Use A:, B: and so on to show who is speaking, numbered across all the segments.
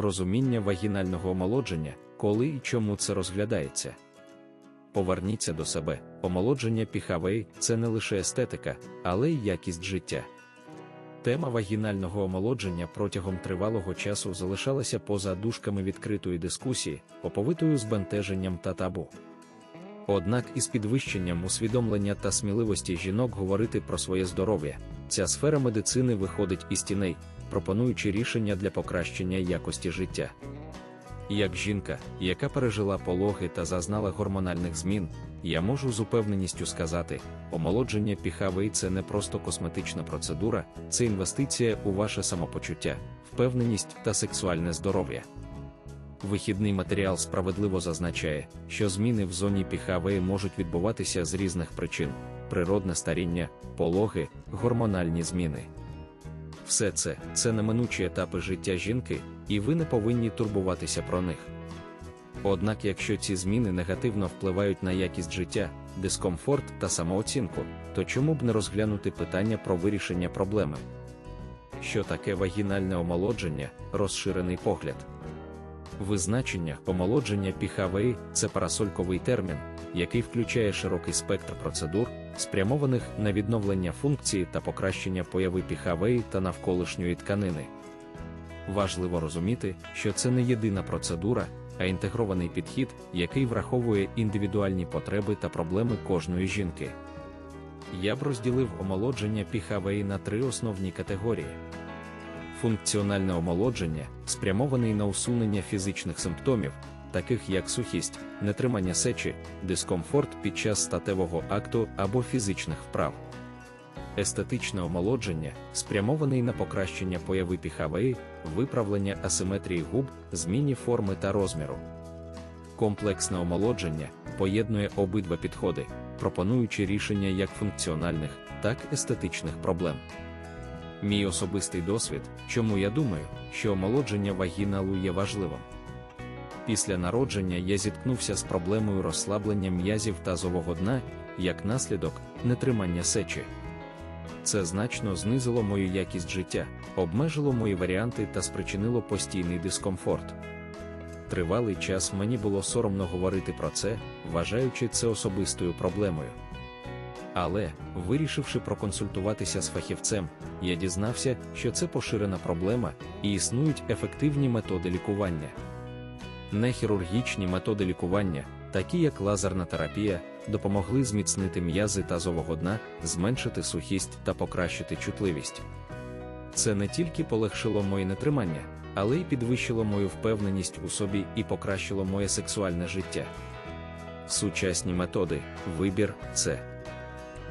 A: розуміння вагінального омолодження, коли і чому це розглядається. Поверніться до себе, омолодження піхавей це не лише естетика, але й якість життя. Тема вагінального омолодження протягом тривалого часу залишалася поза дужками відкритої дискусії, оповитою збентеженням та табу. Однак із підвищенням усвідомлення та сміливості жінок говорити про своє здоров'я, ця сфера медицини виходить із тіней, пропонуючи рішення для покращення якості життя. Як жінка, яка пережила пологи та зазнала гормональних змін, я можу з упевненістю сказати, омолодження піхавей це не просто косметична процедура, це інвестиція у ваше самопочуття, впевненість та сексуальне здоров'я. Вихідний матеріал справедливо зазначає, що зміни в зоні піхавеї можуть відбуватися з різних причин: природне старіння, пологи, гормональні зміни. Все це це неминучі етапи життя жінки, і ви не повинні турбуватися про них. Однак, якщо ці зміни негативно впливають на якість життя, дискомфорт та самооцінку, то чому б не розглянути питання про вирішення проблеми? Що таке вагінальне омолодження, розширений погляд? Визначення омолодження піхавеї це парасольковий термін, який включає широкий спектр процедур, спрямованих на відновлення функції та покращення появи піхавеї та навколишньої тканини. Важливо розуміти, що це не єдина процедура, а інтегрований підхід, який враховує індивідуальні потреби та проблеми кожної жінки. Я б розділив омолодження піхавеї на три основні категорії. Функціональне омолодження спрямований на усунення фізичних симптомів, таких як сухість, нетримання сечі, дискомфорт під час статевого акту або фізичних вправ. Естетичне омолодження спрямований на покращення появи піхавеї, виправлення асиметрії губ, зміні форми та розміру. Комплексне омолодження поєднує обидва підходи, пропонуючи рішення як функціональних, так і естетичних проблем. Мій особистий досвід, чому я думаю, що омолодження вагіналу є важливим. Після народження я зіткнувся з проблемою розслаблення м'язів тазового дна, як наслідок нетримання сечі. Це значно знизило мою якість життя, обмежило мої варіанти та спричинило постійний дискомфорт. Тривалий час мені було соромно говорити про це, вважаючи це особистою проблемою. Але, вирішивши проконсультуватися з фахівцем, я дізнався, що це поширена проблема і існують ефективні методи лікування. Нехірургічні методи лікування, такі як лазерна терапія, допомогли зміцнити м'язи тазового дна, зменшити сухість та покращити чутливість. Це не тільки полегшило моє нетримання, але й підвищило мою впевненість у собі і покращило моє сексуальне життя. Сучасні методи, вибір це.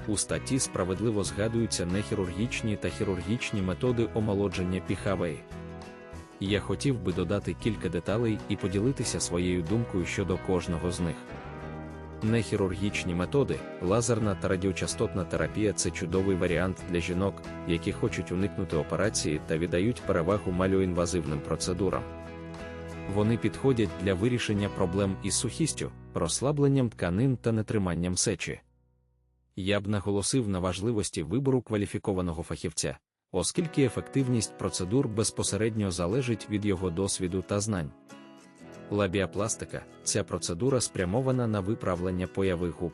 A: У статті справедливо згадуються нехірургічні та хірургічні методи омолодження піхавеї. Я хотів би додати кілька деталей і поділитися своєю думкою щодо кожного з них. Нехірургічні методи, лазерна та радіочастотна терапія це чудовий варіант для жінок, які хочуть уникнути операції та віддають перевагу малюінвазивним процедурам. Вони підходять для вирішення проблем із сухістю, розслабленням тканин та нетриманням сечі. Я б наголосив на важливості вибору кваліфікованого фахівця, оскільки ефективність процедур безпосередньо залежить від його досвіду та знань. Лабіапластика ця процедура спрямована на виправлення появи губ.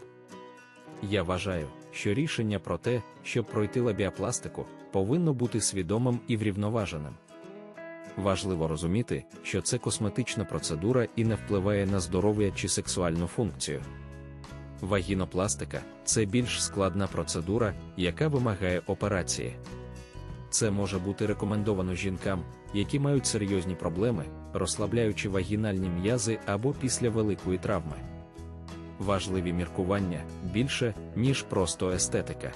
A: Я вважаю, що рішення про те, щоб пройти лабіапластику, повинно бути свідомим і врівноваженим. Важливо розуміти, що це косметична процедура і не впливає на здоров'я чи сексуальну функцію. Вагінопластика це більш складна процедура, яка вимагає операції. Це може бути рекомендовано жінкам, які мають серйозні проблеми, розслабляючи вагінальні м'язи або після великої травми. Важливі міркування більше, ніж просто естетика.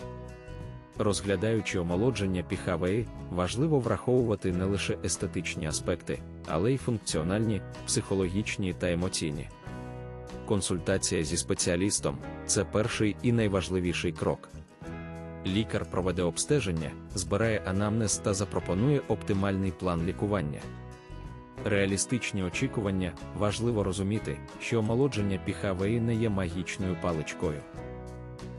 A: Розглядаючи омолодження піхавеї, важливо враховувати не лише естетичні аспекти, але й функціональні, психологічні та емоційні. Консультація зі спеціалістом це перший і найважливіший крок. Лікар проведе обстеження, збирає анамнез та запропонує оптимальний план лікування. Реалістичні очікування важливо розуміти, що омолодження піхавеї не є магічною паличкою.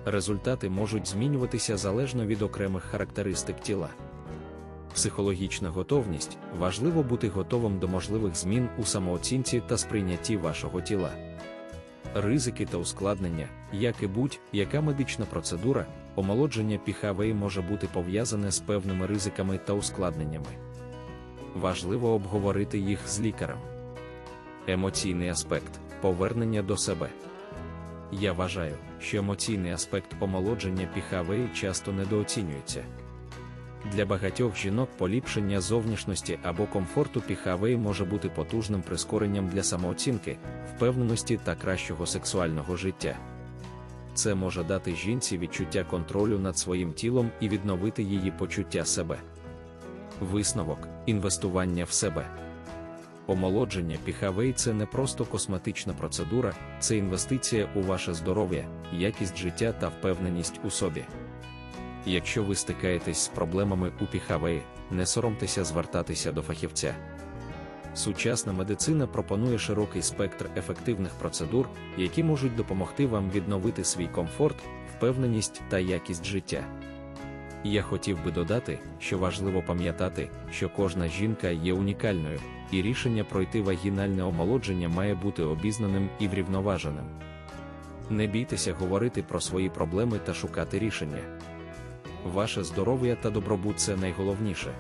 A: Результати можуть змінюватися залежно від окремих характеристик тіла. Психологічна готовність важливо бути готовим до можливих змін у самооцінці та сприйнятті вашого тіла. Ризики та ускладнення, як і будь-яка медична процедура, омолодження піхавеї може бути пов'язане з певними ризиками та ускладненнями. Важливо обговорити їх з лікарем. Емоційний аспект повернення до себе. Я вважаю, що емоційний аспект омолодження піхавеї часто недооцінюється. Для багатьох жінок поліпшення зовнішності або комфорту піхавеї може бути потужним прискоренням для самооцінки, впевненості та кращого сексуального життя. Це може дати жінці відчуття контролю над своїм тілом і відновити її почуття себе. Висновок інвестування в себе. Омолодження піхавей це не просто косметична процедура, це інвестиція у ваше здоров'я, якість життя та впевненість у собі. Якщо ви стикаєтесь з проблемами у піхавеї, не соромтеся звертатися до фахівця. Сучасна медицина пропонує широкий спектр ефективних процедур, які можуть допомогти вам відновити свій комфорт, впевненість та якість життя. Я хотів би додати, що важливо пам'ятати, що кожна жінка є унікальною, і рішення пройти вагінальне омолодження має бути обізнаним і врівноваженим. Не бійтеся говорити про свої проблеми та шукати рішення. Ваше здоров'я та добробут це найголовніше.